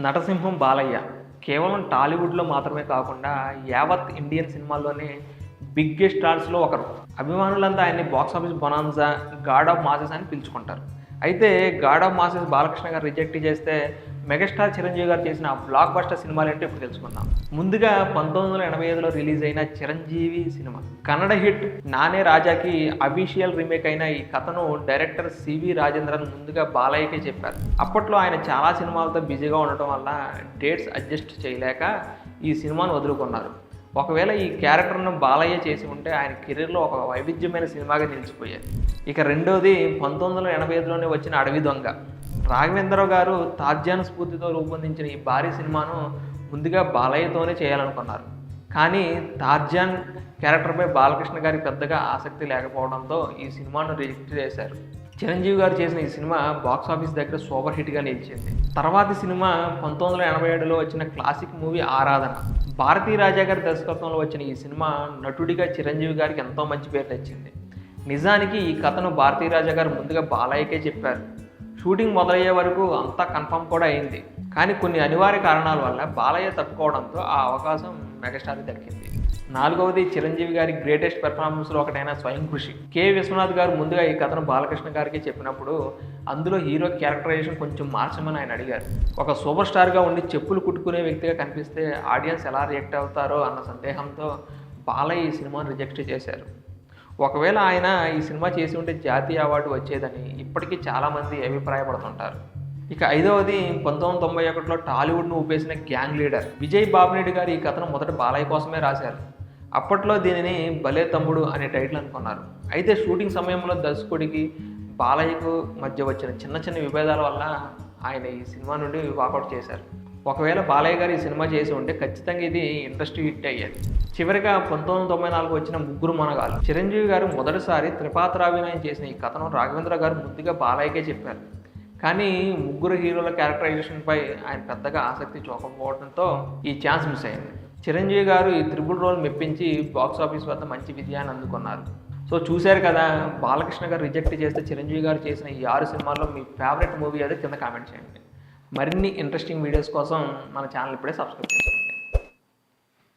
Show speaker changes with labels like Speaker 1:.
Speaker 1: నటసింహం బాలయ్య. కేవలం టాలీవుడ్లో మాత్రమే కాకుండా యావత్ ఇండియన్ సినిమాల్లోనే బిగ్గెస్ట్ స్టార్స్లో ఒకరు. అభిమానులంతా ఆయన్ని box office bonanza god of masses అని పిలుచుకుంటారు. అయితే గాడ్ ఆఫ్ మాసెస్ బాలకృష్ణ గారు రిజెక్ట్ చేస్తే మెగాస్టార్ చిరంజీవి గారు చేసిన బ్లాక్ బస్టర్ సినిమాలు ఏంటో ఇప్పుడు తెలుసుకుందాం. ముందుగా పంతొమ్మిది వందల ఎనభై ఐదులో రిలీజ్ అయిన చిరంజీవి సినిమా. కన్నడ హిట్ నానే రాజాకి అఫీషియల్ రీమేక్ అయిన ఈ కథను డైరెక్టర్ సివి రాజేంద్రన్ ముందుగా బాలయ్యకే చెప్పారు. అప్పట్లో ఆయన చాలా సినిమాలతో బిజీగా ఉండటం వల్ల డేట్స్ అడ్జస్ట్ చేయలేక ఈ సినిమాను వదులుకున్నారు. ఒకవేళ ఈ క్యారెక్టర్ను బాలయ్య చేసి ఉంటే ఆయన కెరీర్లో ఒక వైవిధ్యమైన సినిమాగా నిలిచిపోయాయి ఇక రెండోది పంతొమ్మిది వందల ఎనభై ఐదులోనే వచ్చిన అడవి దొంగ. రాఘవేంద్రరావు గారు తార్జాన్ స్ఫూర్తితో రూపొందించిన ఈ భారీ సినిమాను ముందుగా బాలయ్యతోనే చేయాలనుకున్నారు. కానీ తార్జాన్ క్యారెక్టర్పై బాలకృష్ణ గారికి పెద్దగా ఆసక్తి లేకపోవడంతో ఈ సినిమాను రిజెక్ట్ చేశారు. చిరంజీవి గారు చేసిన ఈ సినిమా బాక్స్ ఆఫీస్ దగ్గర సూపర్ హిట్గా నిలిచింది. తర్వాతి సినిమా పంతొమ్మిది వందల ఎనభై ఏడులో వచ్చిన క్లాసిక్ మూవీ ఆరాధన. భారతీ రాజా గారి దర్శకత్వంలో వచ్చిన ఈ సినిమా నటుడిగా చిరంజీవి గారికి ఎంతో మంచి పేరు తెచ్చింది. నిజానికి ఈ కథను భారతీ రాజా గారు ముందుగా బాలయ్యకే చెప్పారు. షూటింగ్ మొదలయ్యే వరకు అంతా కన్ఫర్మ్ కూడా అయింది. కానీ కొన్ని అనివార్య కారణాల వల్ల బాలయ్య తప్పుకోవడంతో ఆ అవకాశం మెగాస్టార్కి దక్కింది. నాలుగవది చిరంజీవి గారి గ్రేటెస్ట్ పెర్ఫార్మెన్స్లో ఒకటైన స్వయం కృషి. కె. విశ్వనాథ్ గారు ముందుగా ఈ కథను బాలకృష్ణ గారికి చెప్పినప్పుడు అందులో హీరో క్యారెక్టరైజేషన్ కొంచెం మార్చమని ఆయన అడిగారు. ఒక సూపర్ స్టార్గా ఉండి చెప్పులు కుట్టుకునే వ్యక్తిగా కనిపిస్తే ఆడియన్స్ ఎలా రియాక్ట్ అవుతారో అన్న సందేహంతో బాలయ్య ఈ సినిమాను రిజెక్ట్ చేశారు. ఒకవేళ ఆయన ఈ సినిమా చేసి ఉంటే జాతీయ అవార్డు వచ్చేదని ఇప్పటికీ చాలామంది అభిప్రాయపడుతుంటారు. ఇక ఐదవది పంతొమ్మిది వందల తొంభై ఒకటిలో టాలీవుడ్ను ఊపేసిన గ్యాంగ్ లీడర్ విజయ్ బాబునేడు గారు ఈ కథను మొదట బాలయ్య కోసమే రాశారు. అప్పట్లో దీనిని భలే తమ్ముడు అనే టైటిల్ అనుకున్నారు. అయితే షూటింగ్ సమయంలో దర్శకుడికి బాలయ్యకు మధ్య వచ్చిన చిన్న చిన్న విభేదాల వల్ల ఆయన ఈ సినిమా నుండి వాకౌట్ చేశారు. ఒకవేళ బాలయ్య గారు ఈ సినిమా చేసి ఉంటే ఖచ్చితంగా ఇది ఇండస్ట్రీ హిట్ అయ్యేది. చివరిగా పంతొమ్మిది తొంభై నాలుగు వచ్చిన ముగ్గురు మనగాలు చిరంజీవి గారు మొదటిసారి త్రిపాత్రాభినయం చేసిన ఈ కథను రాఘవేంద్ర గారు ముందుగా బాలయ్యకే చెప్పారు. కానీ ముగ్గురు హీరోల క్యారెక్టరైజేషన్పై ఆయన పెద్దగా ఆసక్తి చూపకపోవడంతో ఈ ఛాన్స్ మిస్ అయింది. చిరంజీవి గారు ఈ త్రిబుల్ రోల్ మెప్పించి బాక్స్ ఆఫీస్ వద్ద మంచి విజయాన్ని అందుకున్నారు. సో చూశారు కదా బాలకృష్ణ గారు రిజెక్ట్ చేస్తే చిరంజీవి గారు చేసిన ఈ ఆరు సినిమాల్లో మీ ఫేవరెట్ మూవీ అదే కింద కామెంట్ చేయండి. మరిన్ని ఇంట్రెస్టింగ్ వీడియోస్ కోసం మన ఛానల్ ఇప్పుడే సబ్స్క్రైబ్ చేసుకోండి.